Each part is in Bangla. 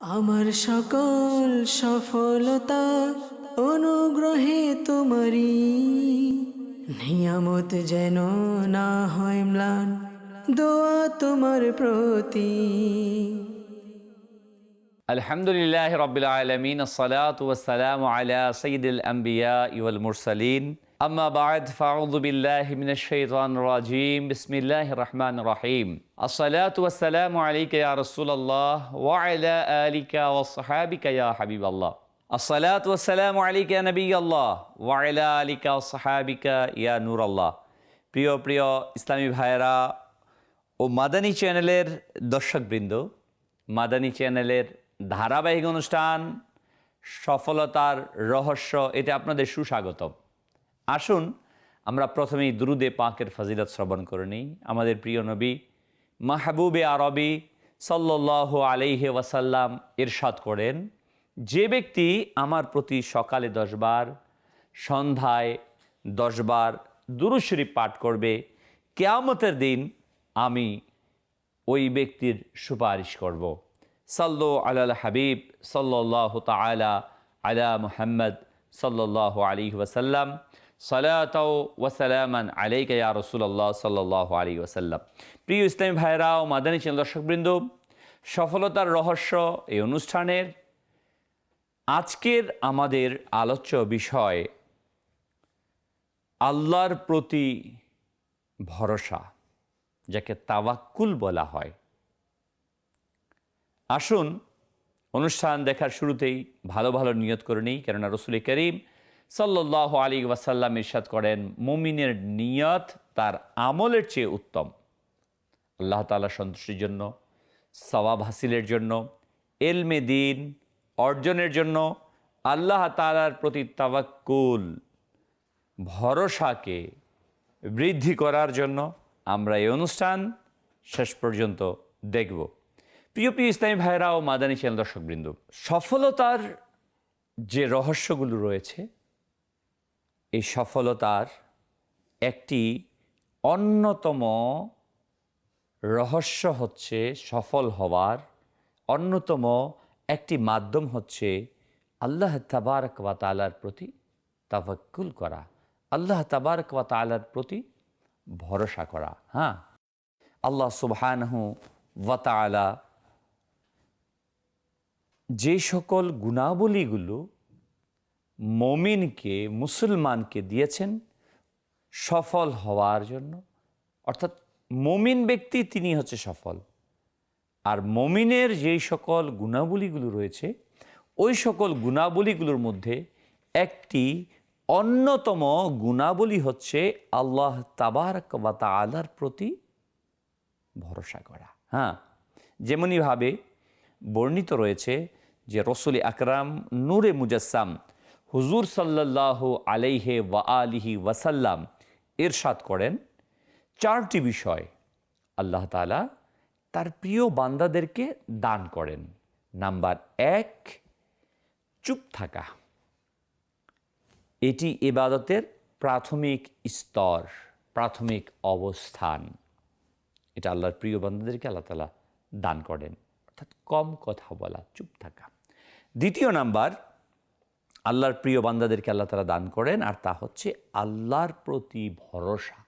আমার সকল সফলতা অনুগ্রহে তোমারি নিয়ামত যেন না হয় ম্লান, দোয়া তোমার প্রতি। আলহামদুলিল্লাহ রবিল আলমিন সালাত ওয়াসালাম আলা সঈদুল আম্বিয়া ইউল মুরসালিন। আম্মা বাদ ফাউদ্দিল্লাহিমিনশাইতানজিম বিসমিল্লাহ রহমান রহিম আসসালাতাম আলিকা ইয়া ওয়াইলা আলিকা ওয়াসাহাবিকা ইয়া হাবিব আল্লাহ আসসালাত ওয়াসালাম আলিকা নবী ওয়াইলা আলিকা ওয়াসাহাবিকা ইয়া নূর প্রিয় প্রিয় ইসলামী ভাইয়েরা ও মাদানী চ্যানেলের দর্শকবৃন্দ, মাদানী চ্যানেলের ধারাবাহিক অনুষ্ঠান, সফলতার রহস্য, এতে আপনাদের সুস্বাগতম। আসুন, আমরা প্রথমেই দুরুদে পাকের ফাজিলত শ্রবণ করে নিই। আমাদের প্রিয় নবী মাহবুবে আরবি সাল্লাহ আলাইহে ওয়াসাল্লাম ইরশাদ করেন, যে ব্যক্তি আমার প্রতি সকালে দশবার সন্ধ্যায় দশবার দুরুশরীফ পাঠ করবে, কেয়ামতের দিন আমি ওই ব্যক্তির সুপারিশ করব। সাল্লু আলাল হাবিব সাল্লাহ তালা আলা মুহাম্মদ সাল্লাহ আলী ওয়াসাল্লাম সালাতাও ওয়াসালামান আলাইকা ইয়া রসুল্লাহ সাল্লাহ আলী ওয়াসাল্লাম। প্রিয় ইসলামী ভাইরা ও মাদানী চ্যানেল দর্শকবৃন্দ, সফলতার রহস্য এই অনুষ্ঠানের আজকের আমাদের আলোচ্য বিষয় আল্লাহর প্রতি ভরসা, যাকে তাওয়াক্কুল বলা হয়। আসুন, অনুষ্ঠান দেখার শুরুতেই ভালো ভালো নিয়ত করে নিই, কেননা রসুল করিম সাল্লাহ আলী ওয়াসাল্লাম ইরশাদ করেন, মুমিনের নিয়ত তার আমলের চেয়ে উত্তম। আল্লাহ তালা সন্তুষ্টির জন্য, সওয়াব হাসিলের জন্য এলমে দিন অর্জনের জন্য আল্লাহ তালার প্রতি তাওয়াক্কুল, ভরসাকে বৃদ্ধি করার জন্য আমরা এই অনুষ্ঠান শেষ পর্যন্ত দেখব। প্রিয় প্রিয় ইসলামী ভাইরা ও মাদানী চ্যানেল দর্শকবৃন্দ, সফলতার যে রহস্যগুলো রয়েছে এই সফলতার একটি অন্যতম রহস্য হচ্ছে সফল হওয়ার, অন্যতম একটি মাধ্যম হচ্ছে আল্লাহ তাবারক ওয়া তালার প্রতি তাভাক্কুল করা, আল্লাহ তাবারক ওয়া তালার প্রতি ভরসা করা হ্যাঁ? আল্লাহ সুবহানহু ওয়া তাআলা যে সকল গুণাবলীগুলো মমিনকে, মুসলমানকে দিয়েছেন সফল হওয়ার জন্য। অর্থাৎ মমিন ব্যক্তি তিনি হচ্ছে সফল। আর মমিনের যেই সকল গুণাবলীগুলো রয়েছে, ওই সকল গুণাবলীগুলোর মধ্যে একটি অন্যতম গুণাবলী হচ্ছে আল্লাহ তাবারক বা তালার প্রতি ভরসা করা। হ্যাঁ যেমনইভাবে বর্ণিত রয়েছে যে রসুল আকরাম নূরে মুজাসসাম হুজুর সাল্লাহ আলাইহে ওয়া আলিহি ওয়াসাল্লাম এরশাদ করেন, চারটি বিষয় আল্লাহ তালা তার প্রিয় বান্দাদেরকে দান করেন। নাম্বার এক, চুপ থাকা। এটি এবাদতের প্রাথমিক স্তর, প্রাথমিক অবস্থান। এটা আল্লাহর প্রিয় বান্দাদেরকে আল্লাহ তালা দান করেন। অর্থাৎ কম কথা বলা, চুপ থাকা। দ্বিতীয় নাম্বার আল্লাহর প্রিয় বান্দাদেরকে আল্লাহ তারা দান করেন, আর তা হচ্ছে আল্লাহর প্রতি ভরসা।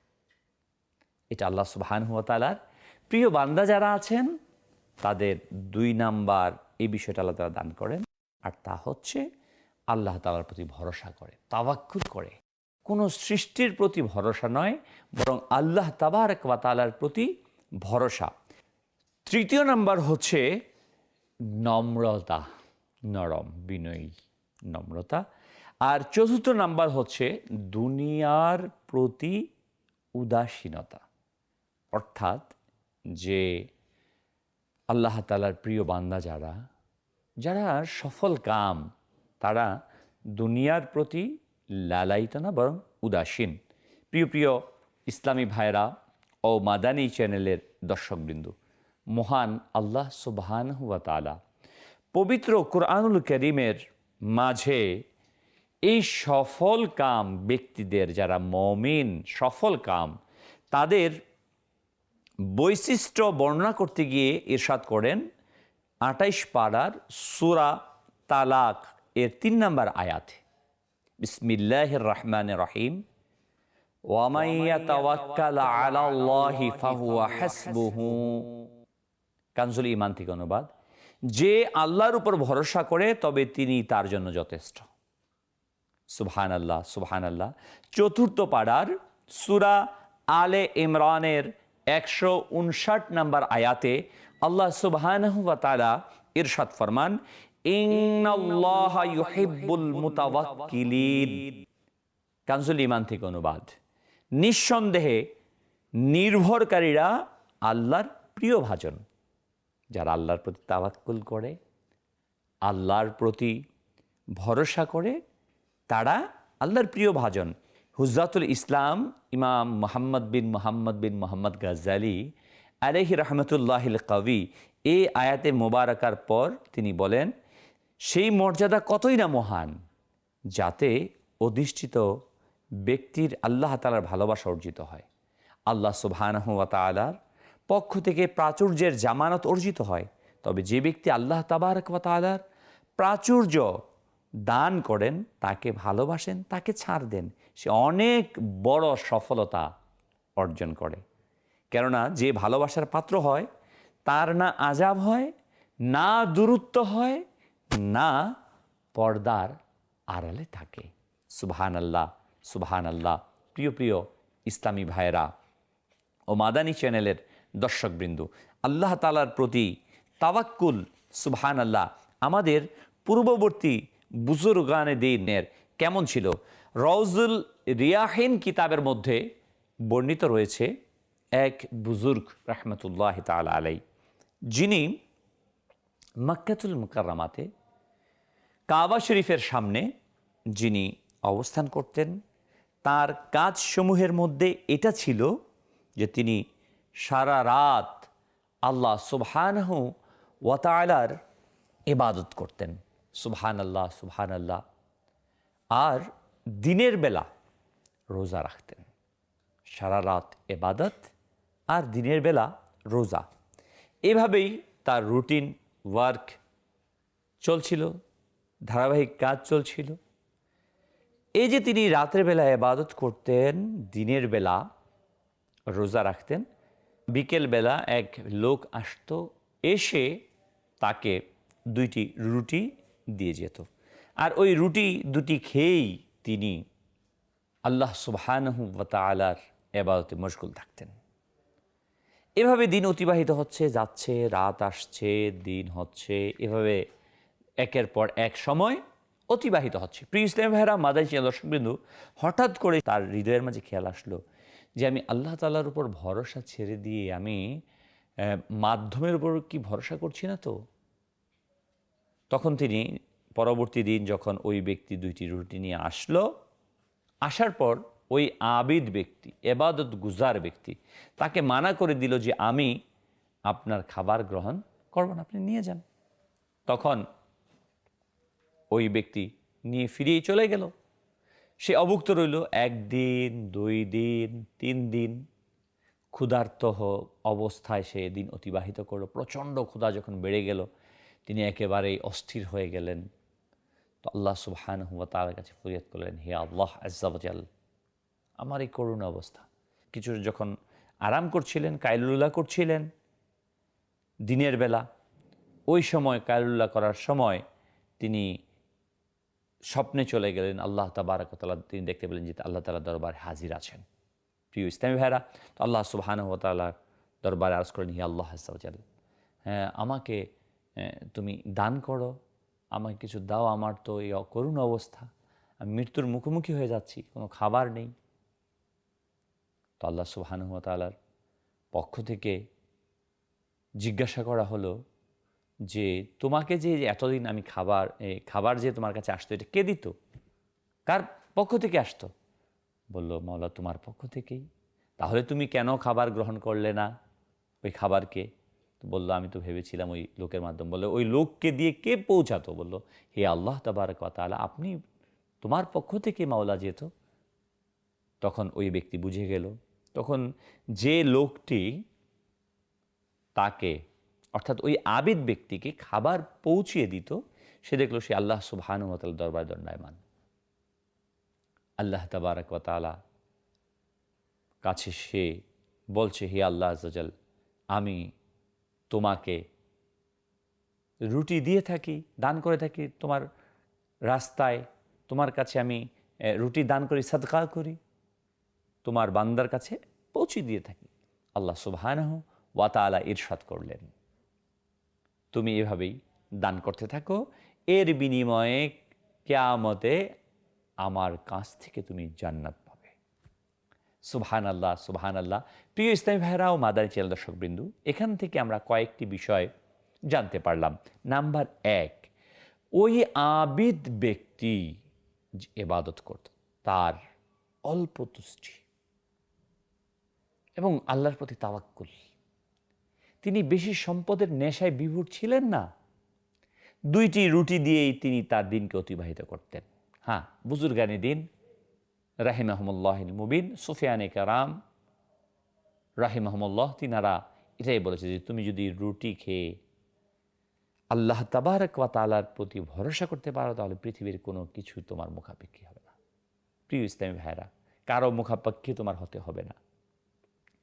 এটা আল্লাহ সুবহান হুয়া তালার প্রিয় বান্দা যারা আছেন, তাদের দুই নাম্বার এই বিষয়টা আল্লাহ তারা দান করেন, আর তা হচ্ছে আল্লাহ তালার প্রতি ভরসা করে তাবাক্কুর করে। কোনো সৃষ্টির প্রতি ভরসা নয়, বরং আল্লাহ তাবারক ওয়া তালার প্রতি ভরসা। তৃতীয় নাম্বার হচ্ছে নম্রতা, নরম, বিনয়ী। নম্রতা। আর চতুর্থ নাম্বার হচ্ছে দুনিয়ার প্রতি উদাসীনতা। অর্থাৎ যে আল্লাহ তালার প্রিয় বান্দা যারা যারা সফল কাম, তারা দুনিয়ার প্রতি লালায়িত না, বরং উদাসীন। প্রিয় প্রিয় ইসলামী ভাইরা ও মাদানী চ্যানেলের দর্শকবৃন্দ, মহান আল্লাহ সুবহান হুয়া তালা পবিত্র কোরআনুল করিমের মাঝে এই সফল কাম ব্যক্তিদের যারা মমিন, সফল কাম, তাদের বৈশিষ্ট্য বর্ণনা করতে গিয়ে ইরশাদ করেন আটাইশ পাড়ার সুরা তালাক এর তিন নম্বর আয়াতে। বিসমিল্লাহ রহমান রহিম। কানজুল ইমান থেকে অনুবাদ। যে আল্লাহর উপর ভরসা করে, তবে তিনি তার জন্য যথেষ্ট। সুবহান আল্লাহ সুবহান আল্লাহ চতুর্থ পাড়ার সুরা আলে ইমরানের একশো উনষাট নম্বর আয়াতে আল্লাহ সুবহান তালা ইরশাদ ফরমান কানজুল ইমান থেকে অনুবাদ। নিঃসন্দেহে নির্ভরকারীরা আল্লাহর প্রিয় ভাজন। যারা আল্লাহর প্রতি তাওয়াক্কুল করে, আল্লাহর প্রতি ভরসা করে, তারা আল্লাহর প্রিয় ভাজন। হুজাতুল ইসলাম ইমাম মোহাম্মদ বিন মোহাম্মদ বিন মোহাম্মদ গাজ্জালি আলহি রহমতুল্লাহিল কবি এই আয়াতে মোবারকার পর তিনি বলেন, সেই মর্যাদা কতই না মহান যাতে অধিষ্ঠিত ব্যক্তির আল্লাহ তালার ভালোবাসা অর্জিত হয়। আল্লাহ সুবহানাহু ওয়া তাআলার পক্ষ থেকে প্রাচুর্যের জামানত অর্জিত হয়। তবে যে ব্যক্তি আল্লাহ তাবারক ওয়া তাআলার প্রাচুর্য দান করেন, তাকে ভালোবাসেন, তাকে ছাড় দেন, সে অনেক বড় সফলতা অর্জন করে। কেননা যে ভালোবাসার পাত্র হয়, তার না আজাব হয়, না দূরত্ব হয়, না পর্দার আড়ালে থাকে। সুবহান আল্লাহ সুবহান আল্লাহ প্রিয় প্রিয় ইসলামী ভাইরা ও মাদানী চ্যানেলের দর্শকবৃন্দ, আল্লাহ তালার প্রতি তাওয়াক্কুল সুবহান আল্লাহ আমাদের পূর্ববর্তী বুজুর্গানে দিনের কেমন ছিল? রওজুল রিয়াহিন কিতাবের মধ্যে বর্ণিত রয়েছে এক বুজুর্গ রহমতুল্লাহ তাল আলাই যিনি মক্কাতুল মুকাররামাতে কাবা শরীফের সামনে যিনি অবস্থান করতেন, তার কাজসমূহের মধ্যে এটা ছিল যে তিনি সারা রাত আল্লাহ সুবহানহু ওয়াতালার ইবাদত করতেন। সুবহান আল্লাহ সুবহান আল্লাহ আর দিনের বেলা রোজা রাখতেন। সারা রাত এবাদত আর দিনের বেলা রোজা। এভাবেই তার রুটিন, ওয়ার্ক চলছিল, ধারাবাহিক কাজ চলছিল। এই যে তিনি রাতের বেলা এবাদত করতেন, দিনের বেলা রোজা রাখতেন বিকেল বেলা এক লোক আসতো, এসে তাকে দুইটি রুটি দিয়ে যেত। আর ওই রুটি দুটি খেয়েই তিনি আল্লাহ সুবহানহু তালার এবাদতে মশগুল থাকতেন। এভাবে দিন অতিবাহিত হচ্ছে, যাচ্ছে, রাত আসছে, দিন হচ্ছে, এভাবে একের পর এক সময় অতিবাহিত হচ্ছে। প্রিয় ইসলাম ভাইরা মাদাই দর্শকবিন্দু, হঠাৎ করে তার হৃদয়ের মাঝে খেয়াল আসলো যে আমি আল্লাহ তালার উপর ভরসা ছেড়ে দিয়ে আমি মাধ্যমের উপর কি ভরসা করছি না তো? তখন তিনি পরবর্তী দিন যখন ওই ব্যক্তি দুইটি রুটি নিয়ে আসলো, আসার পর ওই আবিদ ব্যক্তি, এবাদত গুজার ব্যক্তি, তাকে মানা করে দিল যে আমি আপনার খাবার গ্রহণ করব না, আপনি নিয়ে যান। তখন ওই ব্যক্তি নিয়ে ফিরিয়ে চলে গেল। সে অভুক্ত রইল, একদিন, দুই দিন, তিন দিন। ক্ষুধার্ত অবস্থায় সে দিন অতিবাহিত করল। প্রচণ্ড ক্ষুধা যখন বেড়ে গেল, তিনি একেবারেই অস্থির হয়ে গেলেন। তো আল্লাহ সুবহান তার কাছে ফরিয়াদ করলেন, হে আল্লাহ আজাল আমার এই করুণ অবস্থা। কিছু যখন আরাম করছিলেন, কায়লুল্লাহ করছিলেন, দিনের বেলা, ওই সময় কায়লুল্লাহ করার সময় তিনি স্বপ্নে চলে গেলেন, আল্লাহ তাবারকতালা তিনি দেখতে পেলেন যে আল্লাহ তালা দরবারে হাজির আছেন। প্রিয় ইসলামী ভাইরা তো আল্লাহ সুবাহান তালার দরবারে আরজ করেন, হি আল্লাহ হাসাল হ্যাঁ আমাকে তুমি দান করো আমাকে কিছু দাও আমার তো এই করুণ অবস্থা। আমি মৃত্যুর মুখোমুখি হয়ে যাচ্ছি, কোনো খাবার নেই। তো আল্লাহ সুবাহান তালার পক্ষ থেকে জিজ্ঞাসা করা হলো যে তোমাকে যে এতদিন আমি খাবার খাবার যে তোমার কাছে আসতো, এটা কে দিত? কার পক্ষ থেকে আসতো? বলল মাওলা তোমার পক্ষ থেকেই। তাহলে তুমি কেন খাবার গ্রহণ করলে না? ওই খাবারকে তো বলল, আমি তো ভেবেছিলাম ওই লোকের মাধ্যম। বলল, ওই লোককে দিয়ে কে পৌঁছাতো? বলল, হে আল্লাহ তাবার কথা আপনি তোমার পক্ষ থেকে মাওলা যেত? তখন ওই ব্যক্তি বুঝে গেল। তখন যে লোকটি তাকে অর্থাৎ ওই আবিদ ব্যক্তিকে খাবার পৌঁছিয়ে দিত, সে দেখল সে আল্লাহ সুবাহানুমতাল দরবার দণ্ডায়মান। আল্লাহ তাবারক ওয়া তাআলা কাছে সে বলছে, হে আল্লাহ আজাল আমি তোমাকে রুটি দিয়ে থাকি, দান করে থাকি, তোমার রাস্তায় তোমার কাছে আমি রুটি দান করি, সদকা করি, তোমার বান্দার কাছে পৌঁছে দিয়ে থাকি। আল্লাহ সুবহানাহ ওয়া তাআলা ইরশাদ করলেন। তুমি এভাবেই দান করতে থাকো। এর বিনিময়ে কেয়ামতে আমার কাছ থেকে তুমি জান্নাত পাবে। সুবহান আল্লাহ সুবহান আল্লাহ প্রিয় ইসলামী ভাইরা ও মাদারি চেল দর্শকবৃন্দু, এখান থেকে আমরা কয়েকটি বিষয় জানতে পারলাম। নাম্বার এক, ওই আবিদ ব্যক্তি এবাদত করত, তার অল্প তুষ্টি এবং আল্লাহর প্রতি তাওয়াক্কুল। তিনি বেশি সম্পদের নেশায় বিভোর ছিলেন না। দুইটি রুটি দিয়েই তিনি তার দিনকে অতিবাহিত করতেন। হ্যাঁ বুজুর্গানি দিন রাহিমাহমুল্লাহ মুবিন, সুফিয়ানে কারাম রাহিমাহমুল্লাহ তিনারা এটাই বলেছে যে তুমি যদি রুটি খেয়ে আল্লাহ তাবারক ওয়া তাআলার প্রতি ভরসা করতে পারো, তাহলে পৃথিবীর কোনো কিছু তোমার মুখাপেক্ষী হবে না। প্রিয় ইসলামী ভাইরা কারও মুখাপেক্ষী তোমার হতে হবে না।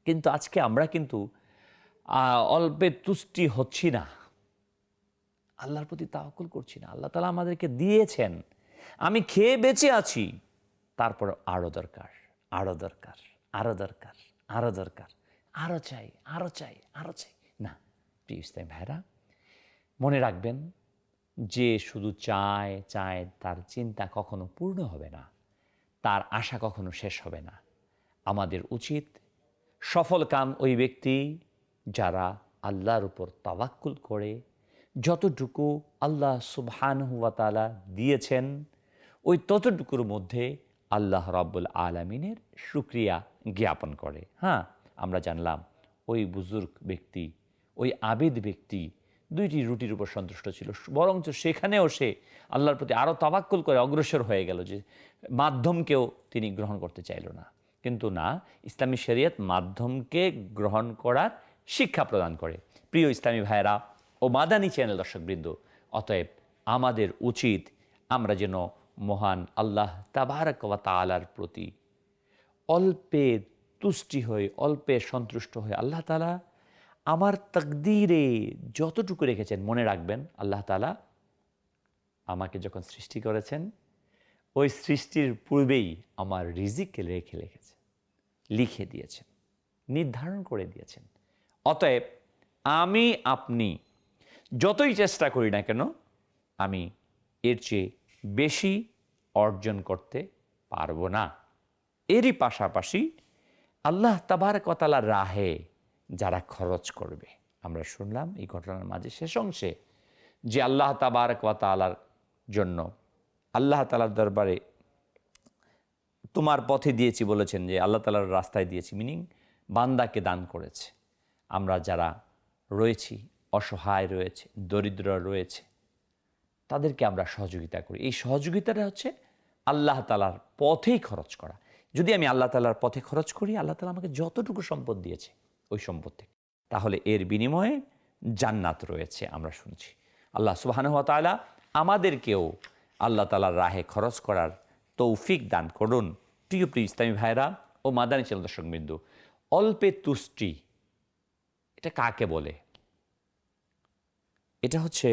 কিন্তু আজকে আমরা কিন্তু অল্পে তুষ্টি হচ্ছি না। আল্লাহর প্রতি তাহকুল করছি না। আল্লাহ তালা আমাদেরকে দিয়েছেন। আমি খেয়ে বেঁচে আছি। তারপর আরও দরকার আরও দরকার আরও দরকার আরও দরকার আরও চাই আরও চাই আরও চাই। না, প্রিয় ইসলাম ভাইরা মনে রাখবেন, যে শুধু চায় চায় তার চিন্তা কখনো পূর্ণ হবে না। তার আশা কখনো শেষ হবে না। আমাদের উচিত সফল কাম ওই ব্যক্তি যারা আল্লাহর উপর তাওয়াক্কুল করে, যতটুকু আল্লাহ সুবহানহুয়াতালা দিয়েছেন, ওই ততটুকুর মধ্যে আল্লাহ রাব্বুল আলমিনের সুক্রিয়া জ্ঞাপন করে। হ্যাঁ আমরা জানলাম ওই বুজুর্গ ব্যক্তি, ওই আবেদ ব্যক্তি, দুইটি রুটির উপর সন্তুষ্ট ছিল। বরঞ্চ সেখানেও সে আল্লাহর প্রতি আরও তাবাক্কুল করে অগ্রসর হয়ে গেল যে মাধ্যমকেও তিনি গ্রহণ করতে চাইল না। কিন্তু না, ইসলামী শরিয়ত মাধ্যমকে গ্রহণ করার শিক্ষা প্রদান করে। প্রিয় ইসলামী ভাইয়েরা ও মাদানী চ্যানেল দর্শকবৃন্দ, অতএব আমাদের উচিত আমরা যেন মহান আল্লাহ তাবারক ওয়া তাআলার প্রতি অল্পে তুষ্টি হয়ে, অল্পে সন্তুষ্ট হয়ে আল্লাহ তালা আমার তকদিরে যতটুকু রেখেছেন মনে রাখবেন, আল্লাহ তালা আমাকে যখন সৃষ্টি করেছেন, ওই সৃষ্টির পূর্বেই আমার রিজিককে রেখে রেখেছে লিখে দিয়েছেন, নির্ধারণ করে দিয়েছেন। অতএব আমি, আপনি যতই চেষ্টা করি না কেন, আমি এর চেয়ে বেশি অর্জন করতে পারব না। এরই পাশাপাশি আল্লাহ তাবারকতালার রাহে যারা খরচ করবে, আমরা শুনলাম এই ঘটনার মাঝে শেষ অংশে যে আল্লাহ তাবার কতালার জন্য আল্লাহ তালার দরবারে তোমার পথে দিয়েছি বলেছেন যে আল্লাহ তালার রাস্তায় দিয়েছি মিনিং বান্দাকে দান করেছে। আমরা যারা রয়েছি, অসহায় রয়েছে, দরিদ্র রয়েছে, তাদেরকে আমরা সহযোগিতা করি। এই সহযোগিতাটা হচ্ছে আল্লাহ তালার পথেই খরচ করা। যদি আমি আল্লাহ তালার পথে খরচ করি, আল্লাহ তালা আমাকে যতটুকু সম্পদ দিয়েছে, ওই সম্পদ থেকে। তাহলে এর বিনিময়ে জান্নাত রয়েছে আমরা শুনছি। আল্লাহ সুবাহানুহ তালা আমাদেরকেও আল্লাহ তালার রাহে খরচ করার তৌফিক দান করুন। প্রিয় প্রিয় ইসলামী ভাইরা ও মাদানী চ্যানেল দর্শক বিন্দু অল্পে তুষ্টি এটা কাকে বলে? এটা হচ্ছে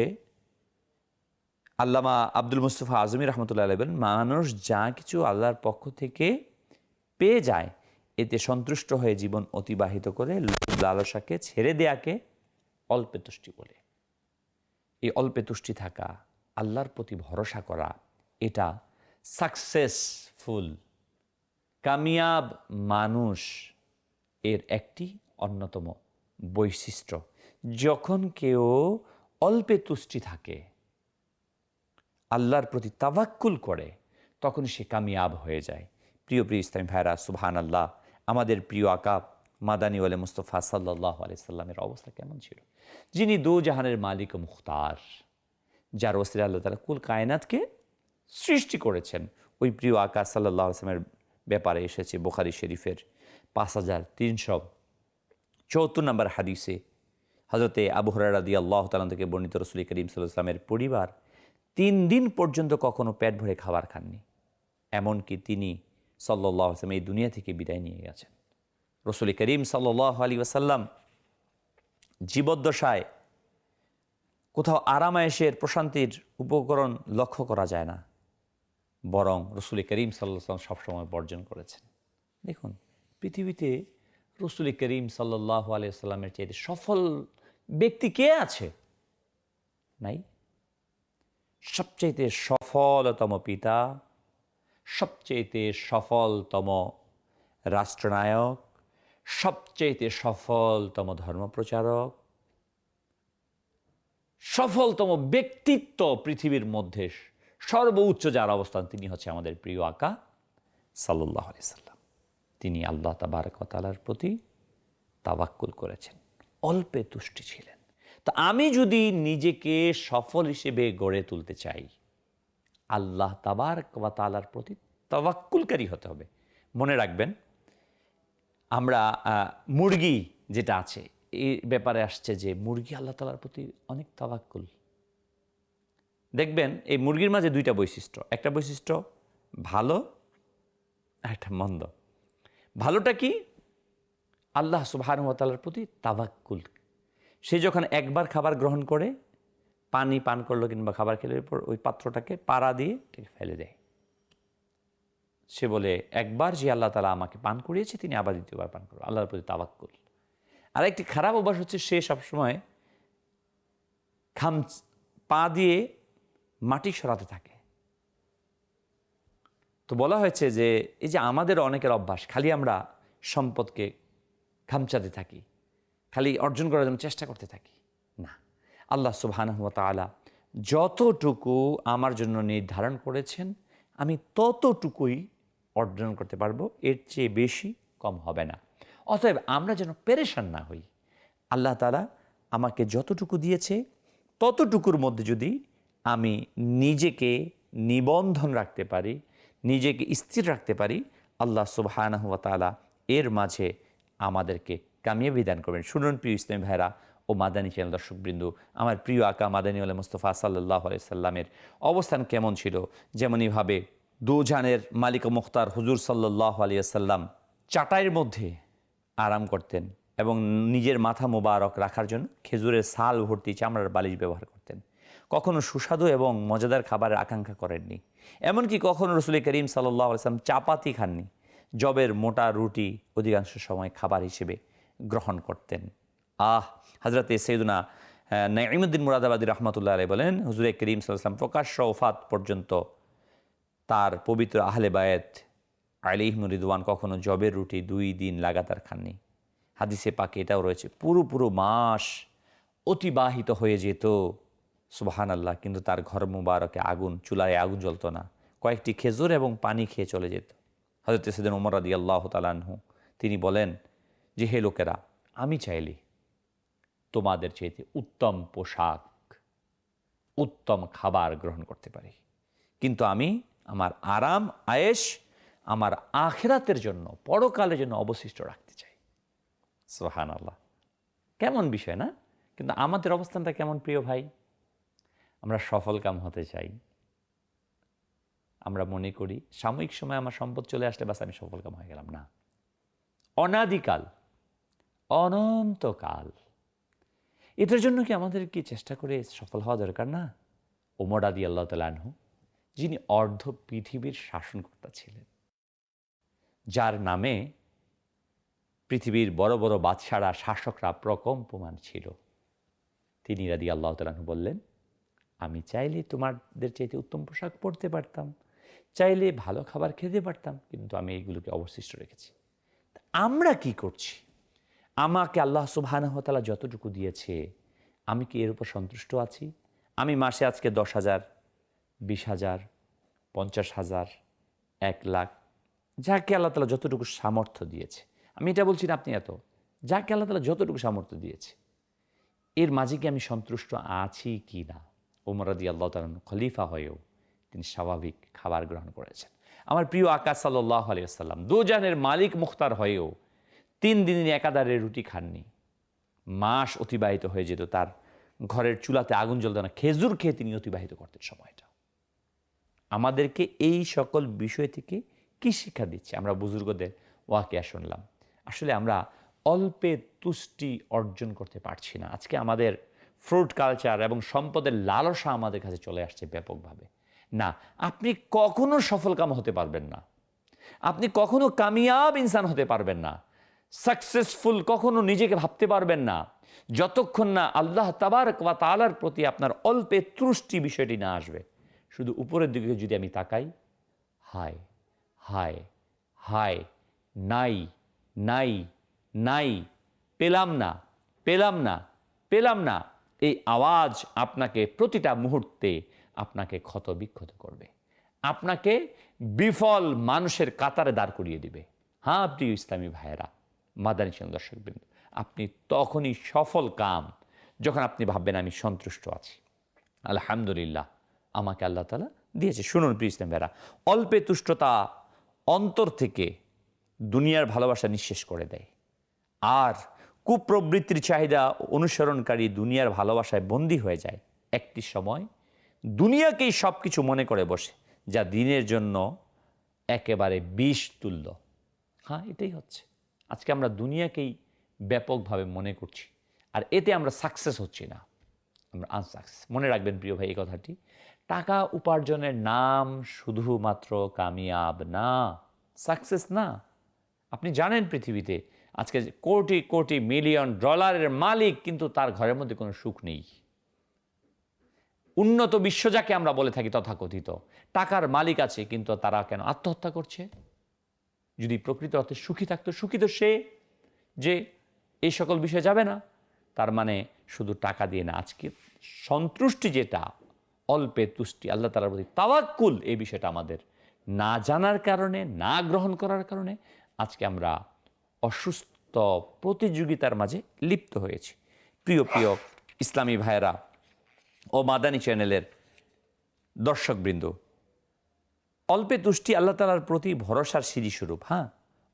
আল্লামা আব্দুল মুস্তফা আজমি রহমতুল্লাহ বলেন, মানুষ যা কিছু আল্লাহর পক্ষ থেকে পেয়ে যায়, এতে সন্তুষ্ট হয়ে জীবন অতিবাহিত করে লালসাকে ছেড়ে দেয়াকে অল্পে তুষ্টি বলে। এই অল্পে তুষ্টি থাকা, আল্লাহর প্রতি ভরসা করা, এটা সাকসেসফুল কামিয়াব মানুষ এর একটি অন্যতম বৈশিষ্ট্য। যখন কেউ অল্পে তুষ্টি থাকে, আল্লাহর প্রতি তাবাক্কুল করে, তখন সে কামিয়াব হয়ে যায়। প্রিয় প্রিয় ইসলামী ভাইরা সুবহান আল্লাহ আমাদের প্রিয় আকাব মাদানী ওয়ালে মুস্তফা সাল্লাহ আলাইসাল্লামের অবস্থা কেমন ছিল? যিনি দু জাহানের মালিক মুখতার, যার ওসির আল্লাহ তালা কুল কায়নাতকে সৃষ্টি করেছেন। ওই প্রিয় আকাশ সাল্লাহ আসলামের ব্যাপারে এসেছে বোখারি শরীফের পাঁচ হাজার তিনশো চৌত্তর নম্বর হাদিসে হজরতে আবু হরারাদি আল্লাহ তালান থেকে বর্ণিত রসুল করিম সাল্লাহ পরিবার তিন দিন পর্যন্ত কখনো পেট ভরে খাবার খাননি। এমনকি তিনি সাল্লাহ আসলাম এই দুনিয়া থেকে বিদায় নিয়ে গেছেন। রসুল করিম সাল্লাহ আলী ওয়াসাল্লাম জীবদ্দশায় কোথাও আরামায়েশের প্রশান্তির উপকরণ লক্ষ্য করা যায় না। বরং রসুল করিম সাল্লাহ সবসময় বর্জন করেছেন। দেখুন, পৃথিবীতে রসুল করিম সাল্লাহ আলিয়াল্লামের চাইতে সফল ব্যক্তি কে আছে? নাই। সবচাইতে সফলতম পিতা, সবচাইতে সফলতম রাষ্ট্রনায়ক, সবচাইতে সফলতম ধর্মপ্রচারক, সফলতম ব্যক্তিত্ব পৃথিবীর মধ্যে সর্বোচ্চ যার অবস্থান তিনি হচ্ছে আমাদের প্রিয় আকা সাল্লাহ আলি তিনি আল্লাহ তাবারকতালার প্রতি তাবাক্কুল করেছেন। অল্পে তুষ্টি ছিলেন। তো আমি যদি নিজেকে সফল হিসেবে গড়ে তুলতে চাই, আল্লাহ তাবার তালার প্রতি তাবাক্কুলকারী হতে হবে। মনে রাখবেন, আমরা মুরগি যেটা আছে এই ব্যাপারে আসছে যে মুরগি আল্লাহ তালার প্রতি অনেক তাবাক্কুল দেখবেন, এই মুরগির মাঝে দুইটা বৈশিষ্ট্য। একটা বৈশিষ্ট্য, ভালো একটা মন্দ। ভালোটা কি? আল্লাহ সুবাহানুতালার প্রতি তাবাক্কুল সে যখন একবার খাবার গ্রহণ করে, পানি পান করল কিংবা খাবার খেলে পর ওই পাত্রটাকে পাড়া দিয়ে ফেলে দেয়। সে বলে, একবার যে আল্লাহ তালা আমাকে পান করিয়েছে, তিনি আবার দ্বিতীয়বার পান করবে আল্লাহর প্রতি তাবাক্কুল আর একটি খারাপ অভ্যাস হচ্ছে, সে সবসময় খাম পা দিয়ে মাটি সরাতে থাকে। তো বলা হয়েছে যে এই যে আমাদের অনেকের অভ্যাস, খালি আমরা সম্পদকে খামচাতে থাকি, খালি অর্জন করার জন্য চেষ্টা করতে থাকি, না। আল্লাহ সুবহানাহু ওয়া যতটুকু আমার জন্য নির্ধারণ করেছেন, আমি ততটুকুই অর্জন করতে পারব, এর চেয়ে বেশি কম হবে না। অতএব আমরা যেন পেরেশান না হই। আল্লাহ তালা আমাকে যতটুকু দিয়েছে, ততটুকুর মধ্যে যদি আমি নিজেকে নিবন্ধন রাখতে পারি নিজেকে স্থির রাখতে পারি, আল্লাহ সুবহানাহু ওয়া তাআলা এর মাঝে আমাদেরকে কামিয়াবি দান করবেন। শুনুন প্রিয় ইসলামী ভাইরা ও মাদানী চ্যানেল দর্শকবৃন্দ, আমার প্রিয় আকা মাদানী আল মুস্তফা সাল্লাহ সাল্লামের অবস্থান কেমন ছিল? যেমনইভাবে দুজানের মালিক মুখতার হুজুর সাল্লাহ আলিয়াল্লাম চাটাইয়ের মধ্যে আরাম করতেন এবং নিজের মাথা মোবারক রাখার জন্য খেজুরের সাল ভর্তি চামড়ার বালিশ ব্যবহার করতেন। কখনো সুস্বাদু এবং মজাদার খাবারের আকাঙ্ক্ষা করেননি। এমনকি কখনো রসুল করিম সাল্লাহ আলাইসলাম চাপাতি খাননি। জবের মোটা রুটি অধিকাংশ সময় খাবার হিসেবে গ্রহণ করতেন। আহ হজরতে সৈদুনা নাইমুদ্দিন মুরাদাবাদী রহমতুল্লাহ আলাই বলেন, হুজুরে করিম সাল্লাম প্রকাশ্য ওফাত পর্যন্ত তার পবিত্র আহলে বায়েত আলিহম রিদওয়ান কখনো জবের রুটি দুই দিন লাগাতার খাননি। হাদিসে পাকে এটাও রয়েছে, পুরো পুরো মাস অতিবাহিত হয়ে যেত। সুবাহান আল্লাহ কিন্তু তার ঘর মুবারকে আগুন, চুলায় আগুন জ্বলতো না। কয়েকটি খেজুর এবং পানি খেয়ে চলে যেত। হজরত সেদিন ওমর আদি আল্লাহ তালানহু তিনি বলেন, যে হে লোকেরা, আমি চাইলি তোমাদের চাইতে উত্তম পোশাক, উত্তম খাবার গ্রহণ করতে পারি। কিন্তু আমি আমার আরাম আয়েস আমার আখেরাতের জন্য, পরকালের জন্য অবশিষ্ট রাখতে চাই। সোহান আল্লাহ কেমন বিষয় না? কিন্তু আমাদের অবস্থানটা কেমন প্রিয় ভাই? আমরা সফল কাম হতে চাই। আমরা মনে করি, সাময়িক সময় আমার সম্পদ চলে আসলে বাস আমি সফল কাম হয়ে গেলাম। না। অনাদিকাল, অনন্তকাল। এটার জন্য কি আমাদের কি চেষ্টা করে সফল হওয়া দরকার? না। ওমর আদি আল্লাহ তালানহু যিনি অর্ধ পৃথিবীর শাসনকর্তা ছিলেন, যার নামে পৃথিবীর বড় বড় বাদশারা, শাসকরা প্রকম্পমান ছিল। তিনি রাদি আল্লাহ তালাহু বললেন আমি চাইলে তোমাদের চাইতে উত্তম পোশাক পরতে পারতাম। চাইলে ভালো খাবার খেতে পারতাম, কিন্তু আমি এইগুলোকে অবশিষ্ট রেখেছি। আমরা কি করছি? আমাকে আল্লাহ সুবাহানহতালা যতটুকু দিয়েছে, আমি কি এর উপর সন্তুষ্ট আছি? আমি মাসে আজকে দশ হাজার, বিশ হাজার, পঞ্চাশ হাজার, এক লাখ, যাকে আল্লাহ তালা যতটুকু সামর্থ্য দিয়েছে। আমি এটা বলছি না আপনি এত, যাকে আল্লাহ তালা যতটুকু সামর্থ্য দিয়েছে, এর মাঝে কি আমি সন্তুষ্ট আছি কি না? ওমরাদি আল্লাহ তালন খলিফা হয়েও তিনি স্বাভাবিক খাবার গ্রহণ করেছেন। আমার প্রিয় আকাশ সাল্লাহ আলিয়াল্লাম দুজানের মালিক মুখতার হয়েও তিন দিন একাদারে রুটি খাননি। মাস অতিবাহিত হয়ে যেত, তার ঘরের চুলাতে আগুন জ্বলতো না, খেজুর খেয়ে তিনি অতিবাহিত করতেন সময়টা। আমাদেরকে এই সকল বিষয় থেকে কি শিক্ষা দিচ্ছে? আমরা বুজুর্গদের ওয়াকিয়া শুনলাম। আসলে আমরা অল্পে তুষ্টি অর্জন করতে পারছি না। আজকে আমাদের ফ্রুট কালচার এবং সম্পদের লালসা আমাদের কাছে চলে আসছে ব্যাপকভাবে। না, আপনি কখনো সফলকাম হতে পারবেন না। আপনি কখনো কামিয়াব ইনসান হতে পারবেন না। সাকসেসফুল কখনো নিজেকে ভাবতে পারবেন না। যতক্ষণ না আল্লাহ তাবার ওয়া তালার প্রতি আপনার অল্পে তুষ্টি বিষয়টি না আসবে। শুধু উপরের দিকে যদি আমি তাকাই, হায় হায় হায়, নাই নাই নাই, পেলাম না পেলাম না পেলাম না এই আওয়াজ আপনাকে প্রতিটা মুহূর্তে আপনাকে ক্ষত বিক্ষত করবে। আপনাকে বিফল মানুষের কাতারে দাঁড় করিয়ে দিবে। হ্যাঁ প্রিয় ইসলামী ভাইয়েরা, মাদানী সেন দর্শকবৃন্দ, আপনি তখনই সফল কাম যখন আপনি ভাববেন আমি সন্তুষ্ট আছি। আলহামদুলিল্লাহ, আমাকে আল্লাহ তালা দিয়েছে। শুনুন প্রিয় ইসলাম ভাইয়েরা, অল্পে তুষ্টতা অন্তর থেকে দুনিয়ার ভালোবাসা নিঃশেষ করে দেয়। আর কুপ্রবৃত্তির চাহিদা অনুসরণকারী দুনিয়ার ভালোবাসায় বন্দী হয়ে যায়। একটি সময় দুনিয়াকেই সব কিছু মনে করে বসে, যা দিনের জন্য একেবারে বিষ তুল্য। হ্যাঁ এটাই হচ্ছে। আজকে আমরা দুনিয়াকেই ব্যাপকভাবে মনে করছি, আর এতে আমরা সাকসেস হচ্ছি না। আমরা আনসাকসেস মনে রাখবেন প্রিয় ভাই, এই কথাটি। টাকা উপার্জনের নাম শুধুমাত্র কামিয়াব না সাকসেস না। আপনি জানেন পৃথিবীতে আজকে কোটি কোটি মিলিয়ন ডলারের মালিক, কিন্তু তার ঘরের মধ্যে কোনো সুখ নেই। উন্নত বিশ্ব যাকে আমরা বলে থাকি তথাকথিত, টাকার মালিক আছে, কিন্তু তারা কেন আত্মহত্যা করছে? যদি প্রকৃত অর্থে সুখী থাকতো, সুখী তো সে যে এই সকল বিষয়ে যাবে না। তার মানে শুধু টাকা দিয়ে না, আজকে সন্তুষ্টি যেটা, অল্পে তুষ্টি, আল্লাহ তালার প্রতি তাওয়াক্কুল, এই বিষয়টা আমাদের না জানার কারণে, না গ্রহণ করার কারণে, আজকে আমরা অসুস্থ প্রতিযোগিতার মাঝে লিপ্ত হয়েছে। প্রিয় প্রিয় ইসলামী ভাইয়েরা ও মাদানী চ্যানেলের দর্শকবৃন্দ, অল্পে তুষ্টি আল্লাহ তালার প্রতি ভরসার স্বরূপ হ্যাঁ?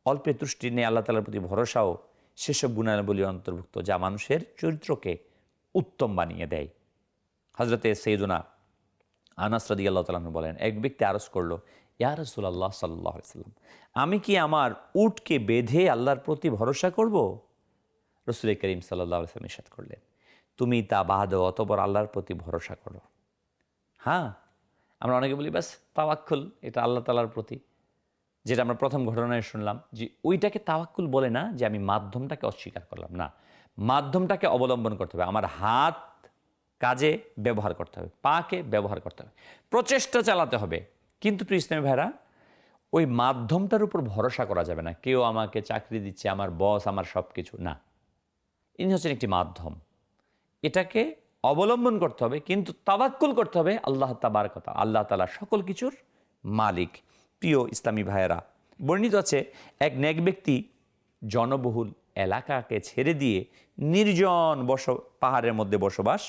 অল্পে তুষ্টি নিয়ে আল্লাহ তালার প্রতি ভরসাও সেসব গুণাবলী অন্তর্ভুক্ত যা মানুষের চরিত্রকে উত্তম বানিয়ে দেয়। হজরতে সৈদুনা আনাস রাদি আল্লাহ তালন বলেন, এক ব্যক্তি আরজ করল ইয়া রসুল্লাহ সাল্লাহ সাল্লাম, আমি কি আমার উটকে বেঁধে আল্লাহর প্রতি ভরসা করব? রসুল করিম সাল্লাহ সাল্লাম ইসাদ করলেন, তুমি তা বাদ অতপর আল্লাহর প্রতি ভরসা করো। হ্যাঁ আমরা অনেকে বলি ব্যাস তাওয়াক্কুল, এটা আল্লাহ তালার প্রতি। যেটা আমরা প্রথম ঘটনায় শুনলাম যে ওইটাকে তাওয়াক্কুল বলে না যে আমি মাধ্যমটাকে অস্বীকার করলাম। না, মাধ্যমটাকে অবলম্বন করতে হবে। আমার হাত কাজে ব্যবহার করতে হবে, পাকে ব্যবহার করতে হবে। প্রচেষ্টা চালাতে হবে। কিন্তু প্রিয় ইসলামী ভাইরা ওই মাধ্যমটার উপর ভরসা করা যাবে না। কেউ আমাকে চাকরি দিচ্ছে, আমার বস, আমার সব কিছু না। ইনি হচ্ছেন একটি মাধ্যম। এটাকে অবলম্বন করতে হবে, কিন্তু তাবাক্কুল করতে হবে আল্লাহ তাবার কথা আল্লাহ তালা সকল কিছুর মালিক। প্রিয় ইসলামী ভাইয়েরা, বর্ণিত আছে, এক নেক ব্যক্তি জনবহুল এলাকাকে ছেড়ে দিয়ে নির্জন বস, পাহাড়ের মধ্যে বসবাস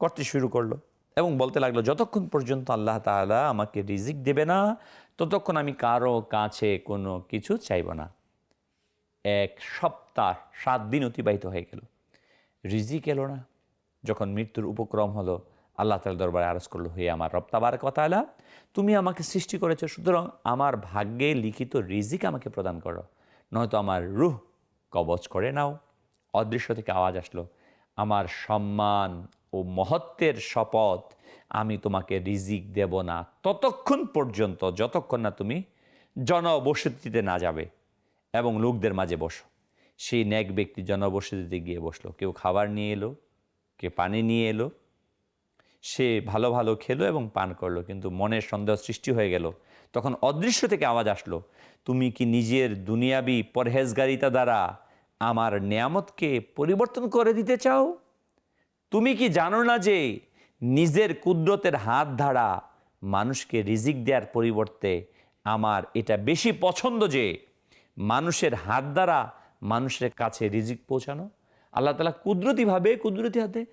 করতে শুরু করল। এবং বলতে লাগল, যতক্ষণ পর্যন্ত আল্লাহ তাআলা আমাকে রিজিক দেবে না, ততক্ষণ আমি কারও কাছে কোনো কিছু চাইব না। এক সপ্তাহ, সাত দিন অতিবাহিত হয়ে গেল। রিজিক এলো না। যখন মৃত্যুর উপক্রম হলো, আল্লাহ তালা দরবারে আরজ করল হয়ে আমার রপ্তাবার কথা আলা তুমি আমাকে সৃষ্টি করেছ, সুতরাং আমার ভাগ্যে লিখিত রিজিক আমাকে প্রদান করো। নয়তো আমার রুহ কবচ করে নাও। অদৃশ্য থেকে আওয়াজ আসলো, আমার সম্মান ও মহত্বের শপথ আমি তোমাকে রিজিক দেব না। ততক্ষণ পর্যন্ত, যতক্ষণ না তুমি জনবসতিতে না যাবে এবং লোকদের মাঝে বসো। সেই ন্যাক ব্যক্তি জনবসতিতে গিয়ে বসল। কেউ খাবার নিয়ে এলো, কে পানি নিয়ে এলো। সে ভালো ভালো খেলো এবং পান করল, কিন্তু মনের সন্দেহ সৃষ্টি হয়ে গেল। তখন অদৃশ্য থেকে আওয়াজ আসলো, তুমি কি নিজের দুনিয়াবি পরহেজগারিতা দ্বারা আমার নিয়ামতকে পরিবর্তন করে দিতে চাও? তুমি কি জানো না যে নিজের কুদরতের হাত ধারা মানুষকে রিজিক দেওয়ার পরিবর্তে আমার এটা বেশি পছন্দ যে মানুষের হাত দ্বারা মানুষের কাছে রিজিক পৌঁছানো? আল্লাহ তালা কুদরতিভাবে কুদরতি হাতে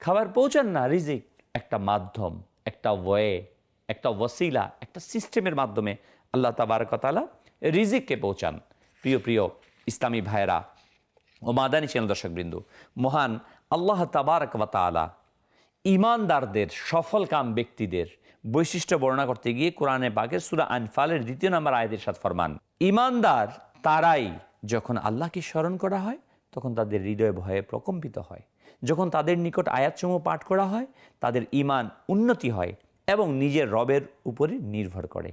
খাবার পৌঁছান না। রিজিক একটা মাধ্যম, একটা ওয়ে, একটা ওসিলা একটা সিস্টেমের মাধ্যমে আল্লাহ তাবারকতালা রিজিককে পৌঁছান। প্রিয় প্রিয় ইসলামী ভাইয়েরা ও মাদানী চ্যানেল দর্শকবৃন্দ, মহান আল্লাহ তাবারক ওয়া তাআলা ইমানদারদের সফল কাম ব্যক্তিদের বৈশিষ্ট্য বর্ণনা করতে গিয়ে কোরআনে পাকের সুরা আনফালের দ্বিতীয় নম্বর আয়াতের সাথে ফরমান ইমানদার তারাই যখন আল্লাহকে স্মরণ করা হয়, তখন তাদের হৃদয় ভয়ে প্রকম্পিত হয়। যখন তাদের নিকট আয়াতসমূহ পাঠ করা হয়, তাদের ইমান উন্নতি হয় এবং নিজের রবের উপরে নির্ভর করে।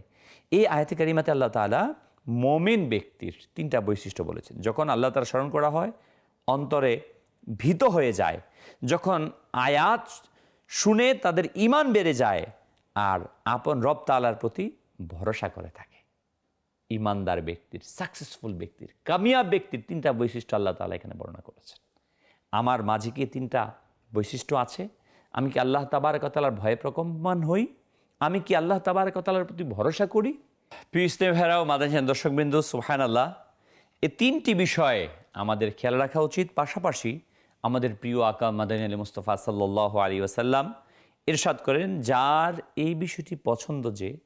এই আয়াতে কারিমাতে আল্লাহ তাআলা মমিন ব্যক্তির তিনটা বৈশিষ্ট্য বলেছেন। যখন আল্লাহ তার স্মরণ করা হয়, অন্তরে ভীত হয়ে যায়। যখন আয়াত শুনে তাদের ইমান বেড়ে যায়, আর আপন রব তালার প্রতি ভরসা করে থাকে। ইমানদার ব্যক্তির সাকসেসফুল ব্যক্তির, কামিয়াব ব্যক্তির তিনটা বৈশিষ্ট্য আল্লাহ তালা এখানে বর্ণনা করেছেন। আমার মাঝে কি তিনটা বৈশিষ্ট্য আছে? আমি কি আল্লাহ তাবারকতালার ভয়ে প্রকম্পমান হই? আমি কি আল্লাহ তাবারকতালার প্রতি ভরসা করি? ভেরাও মাদান দর্শকবৃন্দ সুহান আল্লাহ এ তিনটি বিষয়ে আমাদের খেয়াল রাখা উচিত। পাশাপাশি আমাদের প্রিয় আকা মাদানী আলী মুস্তফা সাল্লাহ আলী ওয়াসাল্লাম এরশাদ করেন, যার এই বিষয়টি পছন্দ যে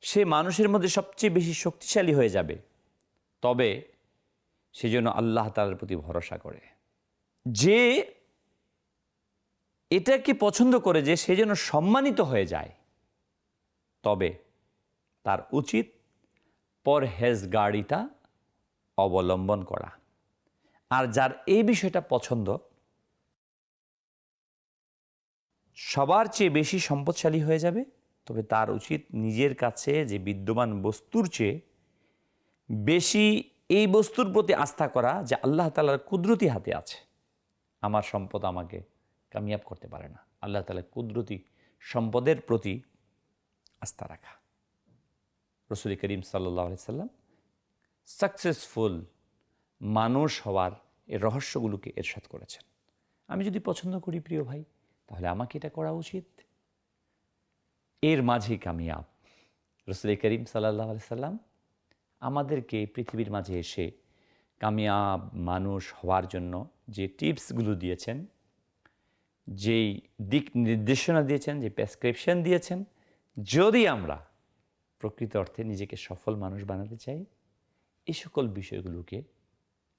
সে মানুষের মধ্যে সবচেয়ে বেশি শক্তিশালী হয়ে যাবে। তবে সেজন্য আল্লাহ তালার প্রতি ভরসা করে। যে এটাকে পছন্দ করে যে সে যেন সম্মানিত হয়ে যায়, তবে তার উচিত পরহেজগাড়িতা অবলম্বন করা। আর যার এই বিষয়টা পছন্দ, সবার চেয়ে বেশি সম্পদশালী হয়ে যাবে। তবে তার উচিত নিজের কাছে যে বিদ্যমান বস্তুর চেয়ে বেশি এই বস্তুর প্রতি আস্থা করা যে আল্লাহ তালার কুদরতি হাতে আছে। আমার সম্পদ আমাকে কামিয়াব করতে পারে না। আল্লাহ তালার কুদরতি সম্পদের প্রতি আস্থা রাখা। রসুল করিম সাল্লাহ সাল্লাম সাকসেসফুল মানুষ হওয়ার এর রহস্যগুলোকে এরশাদ করেছেন। আমি যদি পছন্দ করি প্রিয় ভাই, তাহলে আমাকে এটা করা উচিত। এর মাঝেই কামিয়াব। রসুল করিম সাল্লাহ সাল্লাম আমাদেরকে পৃথিবীর মাঝে এসে কামিয়াব মানুষ হওয়ার জন্য যে টিপসগুলো দিয়েছেন, যেই দিক নির্দেশনা দিয়েছেন, যে প্রেসক্রিপশন দিয়েছেন, যদি আমরা প্রকৃত অর্থে নিজেকে সফল মানুষ বানাতে চাই এই সকল বিষয়গুলোকে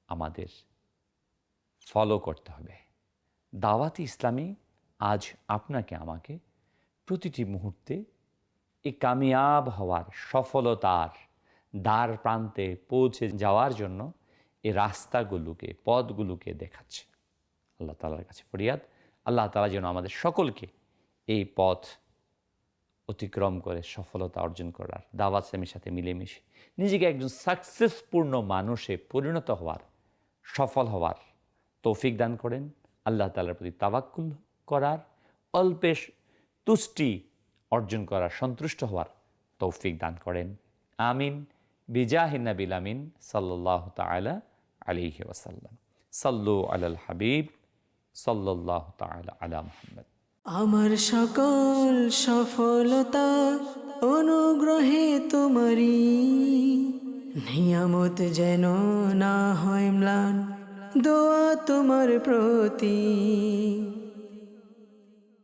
আমাদের ফলো করতে হবে। দাওয়াতি ইসলামী আজ আপনাকে আমাকে প্রতিটি মুহূর্তে এই কামিয়াব হওয়ার সফলতার দ্বার প্রান্তে পৌঁছে যাওয়ার জন্য এই রাস্তাগুলোকে, পথগুলোকে দেখাচ্ছে। আল্লাহ তালার কাছে ফরিয়াদ। আল্লাহ তালা যেন আমাদের সকলকে এই পথ অতিক্রম করে সফলতা অর্জন করার দাওয়াত ইসলামের সাথে মিলেমিশে নিজেকে একজন সাকসেসপূর্ণ মানুষে পরিণত হওয়ার, সফল হওয়ার তৌফিক দান করেন। আল্লাহ তালার প্রতি তাবাক্কুল করার, অল্পে তুষ্টি অর্জন করার, সন্তুষ্ট হওয়ার তৌফিক দান করেন। আমিন। বিজাহিনাবিল আমিন সাল্লাহ তালা আলিহি ওয়াসাল্লাম। সাল্লু আলাল হাবিব সাল্লাহ তালা আলা মুহাম্মদ। আমার সকল সফলতা অনুগ্রহে তোমারি নিয়ামত যেন না হয় ম্লান দোয়া তোমার প্রতি।